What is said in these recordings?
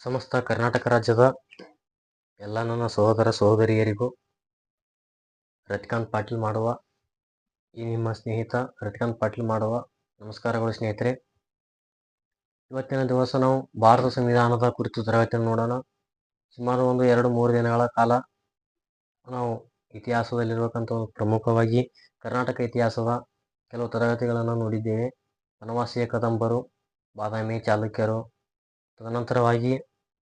ಸಮಸ್ತ ಕರ್ನಾಟಕ ರಾಜ್ಯದ ಎಲ್ಲ ನನ್ನ ಸಹೋದರ ಸಹೋದರಿಯರಿಗೂ ರತಿಕಾಂತ್ ಪಾಟೀಲ್ ಮಾಡುವ ಈ ನಿಮ್ಮ ಸ್ನೇಹಿತ ರತಿಕಾಂತ್ ಪಾಟೀಲ್ ಮಾಡುವ ನಮಸ್ಕಾರಗಳು ಸ್ನೇಹಿತರೆ. ಇವತ್ತಿನ ದಿವಸ ನಾವು ಭಾರತ ಸಂವಿಧಾನದ ಕುರಿತು ತರಗತಿಯನ್ನು ನೋಡೋಣ. ಸುಮಾರು ಒಂದು ಎರಡು ಮೂರು ದಿನಗಳ ಕಾಲ ನಾವು ಇತಿಹಾಸದಲ್ಲಿರುವಂಥ ಒಂದು ಪ್ರಮುಖವಾಗಿ ಕರ್ನಾಟಕ ಇತಿಹಾಸದ ಕೆಲವು ತರಗತಿಗಳನ್ನು ನೋಡಿದ್ದೇವೆ. ವನವಾಸಿಯ ಕದಂಬರು, ಬಾದಾಮಿ ಚಾಲುಕ್ಯರು ತದನಂತರವಾಗಿ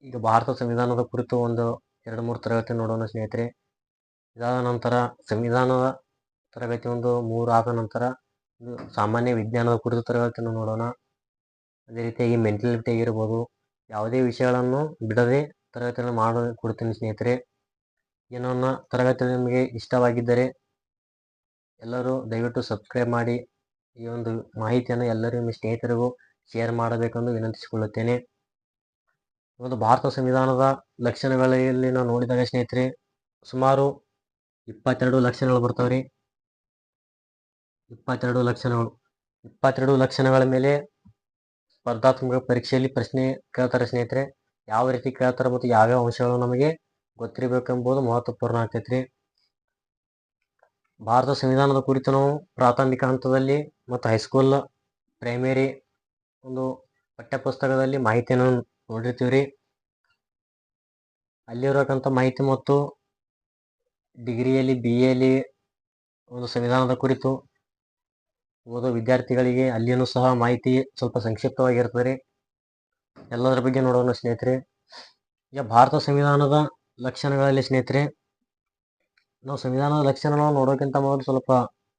ಈಗ ಭಾರತ ಸಂವಿಧಾನದ ಕುರಿತು ಒಂದು ಎರಡು ಮೂರು ತರಗತಿ ನೋಡೋಣ ಸ್ನೇಹಿತರೆ. ಇದಾದ ನಂತರ ಸಂವಿಧಾನದ ತರಗತಿ ಒಂದು ಮೂರು ಆದ ನಂತರ ಸಾಮಾನ್ಯ ವಿಜ್ಞಾನದ ಕುರಿತು ತರಗತಿಯನ್ನು ನೋಡೋಣ. ಅದೇ ರೀತಿಯಾಗಿ ಮೆಂಟಲಿಟಿ ಆಗಿರ್ಬೋದು, ಯಾವುದೇ ವಿಷಯಗಳನ್ನು ಬಿಡದೆ ತರಗತಿಯನ್ನು ಮಾಡಿ ಕೊಡ್ತೀನಿ ಸ್ನೇಹಿತರೆ. ಏನನ್ನ ನನ್ನ ತರಗತಿ ನಿಮಗೆ ಇಷ್ಟವಾಗಿದ್ದರೆ ಎಲ್ಲರೂ ದಯವಿಟ್ಟು ಸಬ್ಸ್ಕ್ರೈಬ್ ಮಾಡಿ, ಈ ಒಂದು ಮಾಹಿತಿಯನ್ನು ಎಲ್ಲರೂ ನಿಮ್ಮ ಸ್ನೇಹಿತರಿಗೂ ಶೇರ್ ಮಾಡಬೇಕೆಂದು ವಿನಂತಿಸಿಕೊಳ್ಳುತ್ತೇನೆ. ಒಂದು ಭಾರತ ಸಂವಿಧಾನದ ಲಕ್ಷಣಗಳಲ್ಲಿ ನಾವು ನೋಡಿದಾಗ ಸ್ನೇಹಿತರೆ, ಸುಮಾರು ಇಪ್ಪತ್ತೆರಡು ಲಕ್ಷಣಗಳು ಬರ್ತಾವ್ರಿ. ಇಪ್ಪತ್ತೆರಡು ಲಕ್ಷಣಗಳು. ಇಪ್ಪತ್ತೆರಡು ಲಕ್ಷಣಗಳ ಮೇಲೆ ಸ್ಪರ್ಧಾತ್ಮಕ ಪರೀಕ್ಷೆಯಲ್ಲಿ ಪ್ರಶ್ನೆ ಕೇಳ್ತಾರೆ ಸ್ನೇಹಿತರೆ. ಯಾವ ರೀತಿ ಕೇಳ್ತಾರೆ ಮತ್ತು ಯಾವ್ಯಾವ ಅಂಶಗಳು ನಮಗೆ ಗೊತ್ತಿರಬೇಕೆಂಬುದು ಮಹತ್ವಪೂರ್ಣ ಆಗ್ತೈತ್ರಿ. ಭಾರತ ಸಂವಿಧಾನದ ಕುರಿತು ನಾವು ಪ್ರಾಥಮಿಕ ಹಂತದಲ್ಲಿ ಮತ್ತು ಹೈಸ್ಕೂಲ್ ಪ್ರೈಮರಿ ಒಂದು ಪಠ್ಯಪುಸ್ತಕದಲ್ಲಿ ಮಾಹಿತಿಯನ್ನು ನೋಡಿರ್ತೀವಿ ರೀ ಅಲ್ಲಿರತಕ್ಕಂಥ ಮಾಹಿತಿ ಮತ್ತು ಡಿಗ್ರಿಯಲ್ಲಿ, ಬಿ ಎಲ್ಲಿ ಒಂದು ಸಂವಿಧಾನದ ಕುರಿತು ಓದೋ ವಿದ್ಯಾರ್ಥಿಗಳಿಗೆ ಅಲ್ಲಿಯೂ ಸಹ ಮಾಹಿತಿ ಸ್ವಲ್ಪ ಸಂಕ್ಷಿಪ್ತವಾಗಿರ್ತದೆ. ರೀ ಎಲ್ಲದರ ಬಗ್ಗೆ ನೋಡೋಣ ಸ್ನೇಹಿತರೆ. ಈಗ ಭಾರತ ಸಂವಿಧಾನದ ಲಕ್ಷಣಗಳಲ್ಲಿ ಸ್ನೇಹಿತರೆ, ನಾವು ಸಂವಿಧಾನದ ಲಕ್ಷಣಗಳನ್ನು ನೋಡೋಕ್ಕಿಂತ ಮೊದಲು ಸ್ವಲ್ಪ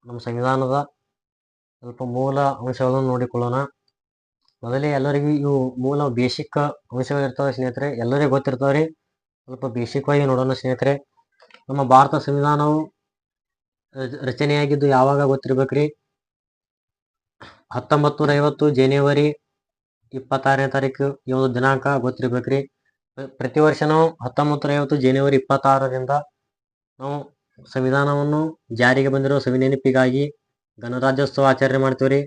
ನಮ್ಮ ಸಂವಿಧಾನದ ಸ್ವಲ್ಪ ಮೂಲ ಅಂಶಗಳನ್ನು ನೋಡಿಕೊಳ್ಳೋಣ. ಮೊದಲೇ ಎಲ್ಲರಿಗೂ ಇವು ಮೂಲ ಬೇಸಿಕ್ ಅಂಶಗಳಿರ್ತಾವ ಸ್ನೇಹಿತರೆ. ಎಲ್ಲರಿಗೂ ಗೊತ್ತಿರ್ತಾವ್ರಿ ಸ್ವಲ್ಪ ಬೇಸಿಕ್ವಾಗಿ ನೋಡೋಣ ಸ್ನೇಹಿತರೆ. ನಮ್ಮ ಭಾರತ ಸಂವಿಧಾನವು ರಚನೆಯಾಗಿದ್ದು ಯಾವಾಗ ಗೊತ್ತಿರ್ಬೇಕ್ರಿ ಹತ್ತೊಂಬತ್ತು ನೂರ ಐವತ್ತು ಜನವರಿ ಇಪ್ಪತ್ತಾರನೇ ತಾರೀಕು ಈ ಒಂದು ದಿನಾಂಕ ಗೊತ್ತಿರ್ಬೇಕ್ರಿ ಪ್ರತಿ ವರ್ಷ ನಾವು ಹತ್ತೊಂಬತ್ತು ನೂರ ಐವತ್ತು ಜನವರಿ ಇಪ್ಪತ್ತಾರರಿಂದ ನಾವು ಸಂವಿಧಾನವನ್ನು ಜಾರಿಗೆ ಬಂದಿರೋ ಸವಿನೆನಪಿಗಾಗಿ ಗಣರಾಜ್ಯೋತ್ಸವ ಆಚರಣೆ ಮಾಡ್ತೀವಿ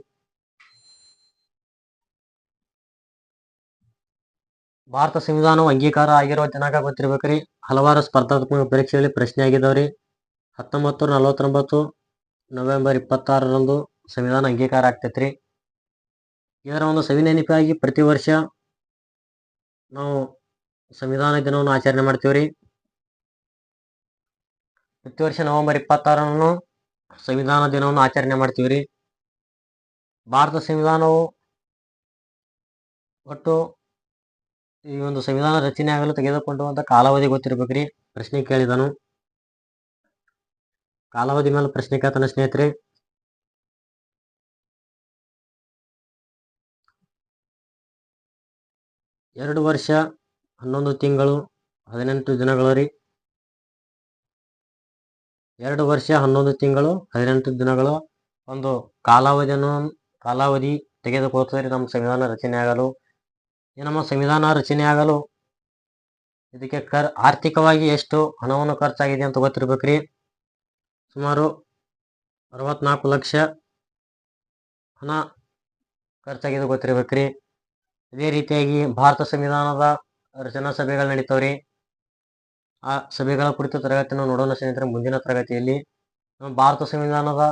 ಭಾರತ ಸಂವಿಧಾನವು ಅಂಗೀಕಾರ ಆಗಿರುವ ದಿನಾಂಕ ಗೊತ್ತಿರ್ಬೇಕ್ರಿ? ಹಲವಾರು ಸ್ಪರ್ಧಾತ್ಮಕ ಪರೀಕ್ಷೆಯಲ್ಲಿ ಪ್ರಶ್ನೆ ಆಗಿದಾವ್ರಿ ಹತ್ತೊಂಬತ್ತು, ನಲವತ್ತೊಂಬತ್ತು, ನವೆಂಬರ್ ಇಪ್ಪತ್ತಾರರಂದು ಸಂವಿಧಾನ ಅಂಗೀಕಾರ ಆಗ್ತೈತ್ರಿ. ಇದರ ಒಂದು ಸವಿನೆನಪಿಯಾಗಿ ಪ್ರತಿ ವರ್ಷ ನಾವು ಸಂವಿಧಾನ ದಿನವನ್ನು ಆಚರಣೆ ಮಾಡ್ತೀವ್ರಿ. ಪ್ರತಿ ವರ್ಷ ನವೆಂಬರ್ ಇಪ್ಪತ್ತಾರನ್ನು ಸಂವಿಧಾನ ದಿನವನ್ನು ಆಚರಣೆ ಮಾಡ್ತೀವಿ ರೀ ಭಾರತ ಸಂವಿಧಾನವು ಒಟ್ಟು ಈ ಒಂದು ಸಂವಿಧಾನ ರಚನೆ ಆಗಲು ತೆಗೆದುಕೊಂಡುವಂತ ಕಾಲಾವಧಿ ಗೊತ್ತಿರ್ಬೇಕ್ರಿ? ಪ್ರಶ್ನೆ ಕೇಳಿದನು. ಕಾಲಾವಧಿ ಮೇಲೆ ಪ್ರಶ್ನೆ ಕೇಳ್ತಾನೆ ಸ್ನೇಹಿತರೆ. ಎರಡು ವರ್ಷ, ಹನ್ನೊಂದು ತಿಂಗಳು, ಹದಿನೆಂಟು ದಿನಗಳು ರೀ. ಎರಡು ವರ್ಷ, ಹನ್ನೊಂದು ತಿಂಗಳು, ಹದಿನೆಂಟು ದಿನಗಳು. ಒಂದು ಕಾಲಾವಧಿಯನ್ನು ಕಾಲಾವಧಿ ತೆಗೆದುಕೊಳ್ತಾರೆ ನಮ್ಮ ಸಂವಿಧಾನ ರಚನೆ ಆಗಲು ನಮ್ಮ ಸಂವಿಧಾನ ರಚನೆ ಆಗಲು ಇದಕ್ಕೆ ಕರ್, ಆರ್ಥಿಕವಾಗಿ ಎಷ್ಟು ಹಣವನ್ನು ಖರ್ಚಾಗಿದೆ ಅಂತ ಗೊತ್ತಿರ್ಬೇಕ್ರಿ. ಸುಮಾರು ಅರವತ್ನಾಲ್ಕು ಲಕ್ಷ ಹಣ ಖರ್ಚಾಗಿದೆ ಗೊತ್ತಿರ್ಬೇಕ್ರಿ. ಇದೇ ರೀತಿಯಾಗಿ ಭಾರತ ಸಂವಿಧಾನದ ರಚನಾ ಸಭೆಗಳು ನಡೀತಾವ್ರಿ. ಆ ಸಭೆಗಳ ಕುರಿತ ತರಗತಿಯನ್ನು ನೋಡೋಣ ಸ್ನೇಹಿತರೆ, ಮುಂದಿನ ತರಗತಿಯಲ್ಲಿ. ನಮ್ಮ ಭಾರತ ಸಂವಿಧಾನದ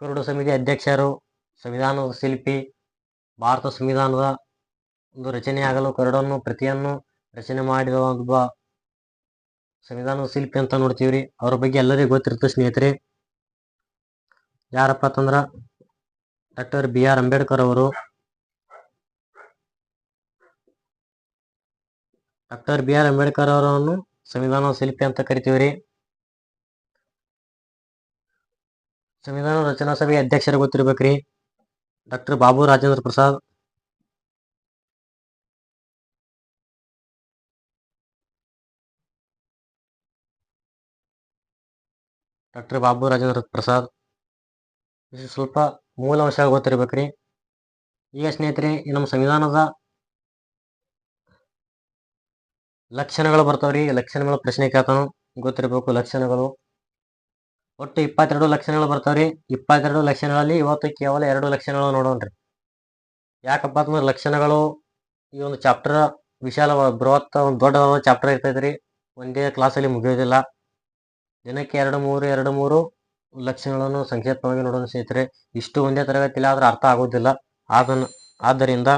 ಕರಡು ಸಮಿತಿ ಅಧ್ಯಕ್ಷರು, ಸಂವಿಧಾನದ ಶಿಲ್ಪಿ, ಭಾರತ ಸಂವಿಧಾನದ ಒಂದು ರಚನೆಯಾಗಲು ಕರಡನ್ನು, ಪ್ರತಿಯನ್ನು ರಚನೆ ಮಾಡಿದ ಒಬ್ಬ ಸಂವಿಧಾನದ ಶಿಲ್ಪಿ ಅಂತ ನೋಡ್ತೀವ್ರಿ. ಅವ್ರ ಬಗ್ಗೆ ಎಲ್ಲರಿಗೂ ಗೊತ್ತಿರುತ್ತೆ ಸ್ನೇಹಿತರೆ. ಯಾರಪ್ಪ ಅಂತಂದ್ರ ಡಾಕ್ಟರ್ ಬಿ ಆರ್ ಅಂಬೇಡ್ಕರ್ ಅವರು. ಡಾಕ್ಟರ್ ಬಿ ಆರ್ ಅಂಬೇಡ್ಕರ್ ಅವರನ್ನು ಸಂವಿಧಾನ ಶಿಲ್ಪಿ ಅಂತ ಕರಿತೀವ್ರಿ. ಸಂವಿಧಾನ ರಚನಾ ಸಭೆಯ ಅಧ್ಯಕ್ಷರು ಗೊತ್ತಿರ್ಬೇಕ್ರಿ. ಡಾಕ್ಟರ್ ಬಾಬು ರಾಜೇಂದ್ರ ಪ್ರಸಾದ್. ಡಾಕ್ಟರ್ ಬಾಬು ರಾಜೇಂದ್ರ ಪ್ರಸಾದ್ ಸ್ವಲ್ಪ ಮೂಲ ಅಂಶ ಗೊತ್ತಿರ್ಬೇಕ್ರಿ. ಈಗ ಸ್ನೇಹಿತರೆ ನಮ್ಮ ಸಂವಿಧಾನದ ಲಕ್ಷಣಗಳು ಬರ್ತಾವ್ರಿ. ಲಕ್ಷಣಗಳ ಪ್ರಶ್ನೆ ಕೇಳ್ತಾನು ಗೊತ್ತಿರಬೇಕು ಲಕ್ಷಣಗಳು. ಒಟ್ಟು ಇಪ್ಪತ್ತೆರಡು ಲಕ್ಷಣಗಳು ಬರ್ತಾವ್ರಿ. ಇಪ್ಪತ್ತೆರಡು ಲಕ್ಷಣಗಳಲ್ಲಿ ಇವತ್ತು ಕೇವಲ ಎರಡು ಲಕ್ಷಣಗಳು ನೋಡೋಣ್ರಿ. ಯಾಕಪ್ಪ ಅಂತಂದ್ರೆ ಲಕ್ಷಣಗಳು ಈ ಒಂದು ಚಾಪ್ಟರ್ ವಿಶಾಲ ಬೃಹತ್ ಒಂದು ದೊಡ್ಡದಾದ ಚಾಪ್ಟರ್ ಇರ್ತೈತ್ರಿ. ಒಂದೇ ಕ್ಲಾಸಲ್ಲಿ ಮುಗಿಯೋದಿಲ್ಲ. ದಿನಕ್ಕೆ ಎರಡು ಮೂರು ಎರಡು ಮೂರು ಲಕ್ಷಣಗಳನ್ನು ಸಂಕ್ಷೇಪವಾಗಿ ನೋಡೋಣ ಸ್ನೇಹಿತರೆ. ಇಷ್ಟು ಒಂದೇ ತರಗತಿಯಲ್ಲಿ ಆದ್ರೆ ಅರ್ಥ ಆಗೋದಿಲ್ಲ. ಅದನ್ನು, ಆದ್ದರಿಂದ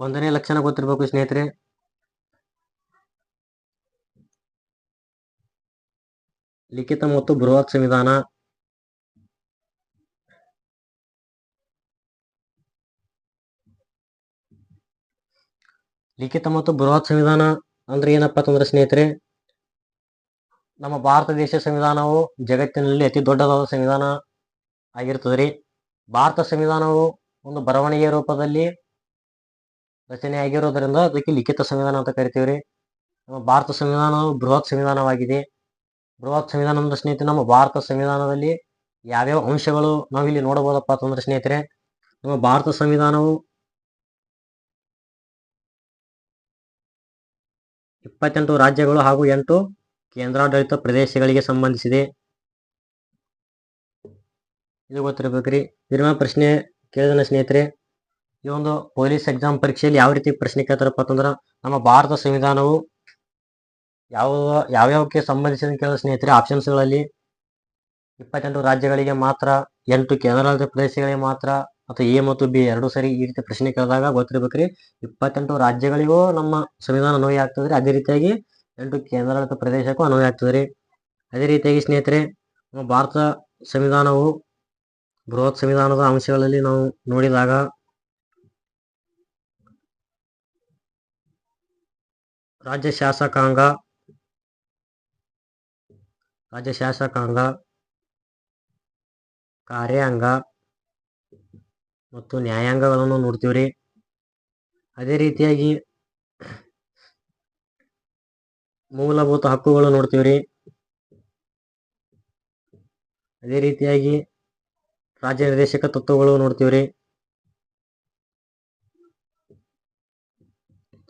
ಒಂದನೇ ಲಕ್ಷಣ ಗೊತ್ತಿರಬೇಕು ಸ್ನೇಹಿತರೆ. ಲಿಖಿತ ಮತ್ತು ಬೃಹತ್ ಸಂವಿಧಾನ. ಲಿಖಿತ ಮತ್ತು ಬೃಹತ್ ಸಂವಿಧಾನ. ಅಂದ್ರೆ ಏನಪ್ಪಾ ಅಂತಂದ್ರೆ ಸ್ನೇಹಿತರೆ? ನಮ್ಮ ಭಾರತ ದೇಶ ಸಂವಿಧಾನವು ಜಗತ್ತಿನಲ್ಲಿ ಅತಿ ದೊಡ್ಡದಾದ ಸಂವಿಧಾನ ಆಗಿರ್ತದೆ ರೀ. ಭಾರತ ಸಂವಿಧಾನವು ಒಂದು ಬರವಣಿಗೆ ರೂಪದಲ್ಲಿ ರಚನೆ ಆಗಿರೋದ್ರಿಂದ ಅದಕ್ಕೆ ಲಿಖಿತ ಸಂವಿಧಾನ ಅಂತ ಕರಿತೀವಿ ರೀ ನಮ್ಮ ಭಾರತ ಸಂವಿಧಾನವು ಬೃಹತ್ ಸಂವಿಧಾನವಾಗಿದೆ. ಬೃಹತ್ ಸಂವಿಧಾನ ಅಂದ್ರೆ ಸ್ನೇಹಿತರೆ, ನಮ್ಮ ಭಾರತ ಸಂವಿಧಾನದಲ್ಲಿ ಯಾವ್ಯಾವ ಅಂಶಗಳು ನಾವಿಲ್ಲಿ ನೋಡಬಹುದಪ್ಪ ಅಂತಂದ್ರೆ ಸ್ನೇಹಿತರೆ? ನಮ್ಮ ಭಾರತ ಸಂವಿಧಾನವು ಇಪ್ಪತ್ತೆಂಟು ರಾಜ್ಯಗಳು ಹಾಗೂ ಎಂಟು ಕೇಂದ್ರಾಡಳಿತ ಪ್ರದೇಶಗಳಿಗೆ ಸಂಬಂಧಿಸಿದೆ. ಇದು ಗೊತ್ತಿರ್ಬೇಕ್ರಿ. ಇರುವ ಪ್ರಶ್ನೆ ಕೇಳಿದ ಸ್ನೇಹಿತರೆ, ಈ ಒಂದು ಪೊಲೀಸ್ ಎಕ್ಸಾಮ್ ಪರೀಕ್ಷೆಯಲ್ಲಿ ಯಾವ ರೀತಿ ಪ್ರಶ್ನೆ ಕೇಳ್ತಾರಪ್ಪ ಅಂತಂದ್ರೆ, ನಮ್ಮ ಭಾರತ ಸಂವಿಧಾನವು ಯಾವ ಯಾವ್ಯಾವಕ್ಕೆ ಸಂಬಂಧಿಸಿದ ಕೇಳಿದ ಸ್ನೇಹಿತರೆ ಆಪ್ಷನ್ಸ್ಗಳಲ್ಲಿ ಇಪ್ಪತ್ತೆಂಟು ರಾಜ್ಯಗಳಿಗೆ ಮಾತ್ರ, ಎಂಟು ಕೇಂದ್ರಾಡಳಿತ ಪ್ರದೇಶಗಳಿಗೆ ಮಾತ್ರ ಅಥವಾ ಎ ಮತ್ತು ಬಿ ಎರಡು ಸರಿ ಈ ರೀತಿ ಪ್ರಶ್ನೆ ಕೇಳಿದಾಗ ಗೊತ್ತಿರ್ಬೇಕ್ರಿ. ಇಪ್ಪತ್ತೆಂಟು ರಾಜ್ಯಗಳಿಗೂ ನಮ್ಮ ಸಂವಿಧಾನ ಅನ್ವಯ ಆಗ್ತದ್ರಿ. ಅದೇ ರೀತಿಯಾಗಿ ಎಂಟು ಕೇಂದ್ರಾಡಳಿತ ಪ್ರದೇಶಕ್ಕೂ ಅನ್ವಯ ಆಗ್ತದ್ರಿ. ಅದೇ ರೀತಿಯಾಗಿ ಸ್ನೇಹಿತರೆ, ನಮ್ಮ ಭಾರತ ಸಂವಿಧಾನವು ಬೃಹತ್ ಸಂವಿಧಾನದ ಅಂಶಗಳಲ್ಲಿ ನಾವು ನೋಡಿದಾಗ ರಾಜ್ಯ ಶಾಸಕಾಂಗ ರಾಜ್ಯ ಶಾಸಕಾಂಗ, ಕಾರ್ಯಾಂಗ ಮತ್ತು ನ್ಯಾಯಾಂಗಗಳನ್ನು ನೋಡ್ತೀವ್ರಿ. ಅದೇ ರೀತಿಯಾಗಿ ಮೂಲಭೂತ ಹಕ್ಕುಗಳು ನೋಡ್ತೀವ್ರಿ. ಅದೇ ರೀತಿಯಾಗಿ ರಾಜ್ಯ ನಿರ್ದೇಶಕ ತತ್ವಗಳು ನೋಡ್ತೀವ್ರಿ.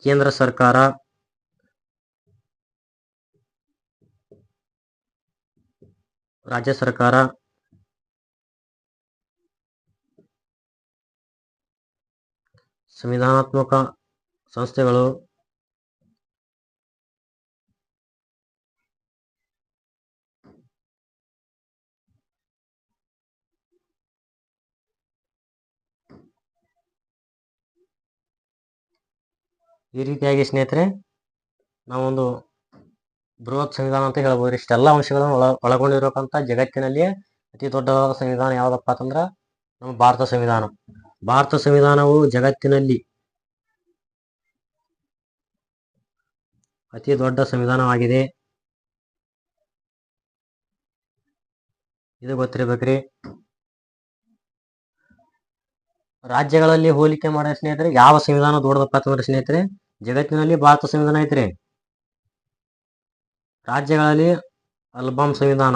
ಕೇಂದ್ರ ಸರ್ಕಾರ. ರಾಜ್ಯ ಸರ್ಕಾರ. ಸಂವಿಧಾನಾತ್ಮಕ ಸಂಸ್ಥೆಗಳು ಈ ರೀತಿಯಾಗಿ ಸ್ನೇಹಿತರೆ, ನಾವೊಂದು ಬೃಹತ್ ಸಂವಿಧಾನ ಅಂತ ಹೇಳ್ಬೋದು. ಇಷ್ಟೆಲ್ಲ ಅಂಶಗಳನ್ನು ಒಳ ಒಳಗೊಂಡಿರೋಕ್ಕಂಥ ಜಗತ್ತಿನಲ್ಲಿಯೇ ಅತಿ ದೊಡ್ಡದಾದ ಸಂವಿಧಾನ ಯಾವುದಪ್ಪ ಅಂತಂದ್ರೆ ನಮ್ಮ ಭಾರತ ಸಂವಿಧಾನ. ಭಾರತ ಸಂವಿಧಾನವು ಜಗತ್ತಿನಲ್ಲಿ ಅತಿ ದೊಡ್ಡ ಸಂವಿಧಾನವಾಗಿದೆ. ಇದು ಗೊತ್ತಿರ್ಬೇಕ್ರಿ. ರಾಜ್ಯಗಳಲ್ಲಿ ಹೋಲಿಕೆ ಮಾಡೋ ಸ್ನೇಹಿತರೆ, ಯಾವ ಸಂವಿಧಾನ ದೊಡ್ಡದಪ್ಪ ಅಂತಂದ್ರೆ ಸ್ನೇಹಿತರೆ, ಜಗತ್ತಿನಲ್ಲಿ ಭಾರತ ಸಂವಿಧಾನ ಐತ್ರಿ. ರಾಜ್ಯಗಳಲ್ಲಿ ಅಲ್ಬಾಮ್ ಸಂವಿಧಾನ.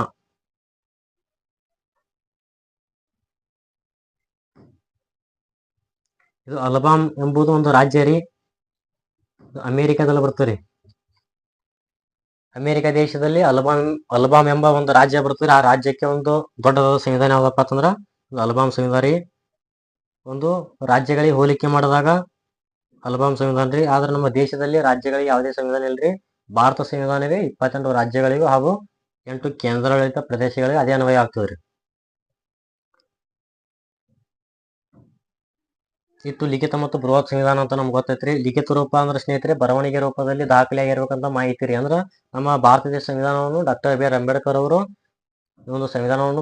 ಇದು ಅಲ್ಬಾಮ್ ಎಂಬುದು ಒಂದು ರಾಜ್ಯ ರೀ. ಅಮೇರಿಕಾದಲ್ಲಿ ಬರ್ತದೆ ಅಮೇರಿಕ ದೇಶದಲ್ಲಿ ಅಲಬಾಮ್, ಅಲ್ಬಾಮ್ ಎಂಬ ಒಂದು ರಾಜ್ಯ ಬರ್ತದೆ ಆ ರಾಜ್ಯಕ್ಕೆ ಒಂದು ದೊಡ್ಡದಾದ ಸಂವಿಧಾನ ಯಾವ್ದಪ್ಪ ಅಂತಂದ್ರ ಅಲಬಾಮ್ ಸಂವಿಧಾನ ರೀ. ಒಂದು ರಾಜ್ಯಗಳಿಗೆ ಹೋಲಿಕೆ ಮಾಡಿದಾಗ ಅಲ್ಬಾಮ್ ಸಂವಿಧಾನ ರೀ. ಆದ್ರೆ ನಮ್ಮ ದೇಶದಲ್ಲಿ ರಾಜ್ಯಗಳಿಗೆ ಯಾವುದೇ ಸಂವಿಧಾನ ಇಲ್ರಿ. ಭಾರತ ಸಂವಿಧಾನವೇ ಇಪ್ಪತ್ತೆಂಟು ರಾಜ್ಯಗಳಿಗೂ ಹಾಗೂ ಎಂಟು ಕೇಂದ್ರಾಡಳಿತ ಪ್ರದೇಶಗಳಿಗೆ ಅದೇ ಅನ್ವಯ ಆಗ್ತದ್ರಿ ಇತ್ತು ಲಿಖಿತ ಮತ್ತು ಬೃಹತ್ ಸಂವಿಧಾನ ಅಂತ ನಮ್ಗೆ ಗೊತ್ತೈತ್ರಿ. ಲಿಖಿತ ರೂಪ ಅಂದ್ರೆ ಸ್ನೇಹಿತರೆ, ಬರವಣಿಗೆ ರೂಪದಲ್ಲಿ ದಾಖಲೆ ಆಗಿರ್ಬೇಕಂತ ಮಾಹಿತಿ ರೀ. ಅಂದ್ರೆ ನಮ್ಮ ಭಾರತ ದೇಶ ಸಂವಿಧಾನವನ್ನು ಡಾಕ್ಟರ್ ಬಿ ಆರ್ ಅಂಬೇಡ್ಕರ್ ಅವರು ಈ ಒಂದು ಸಂವಿಧಾನವನ್ನು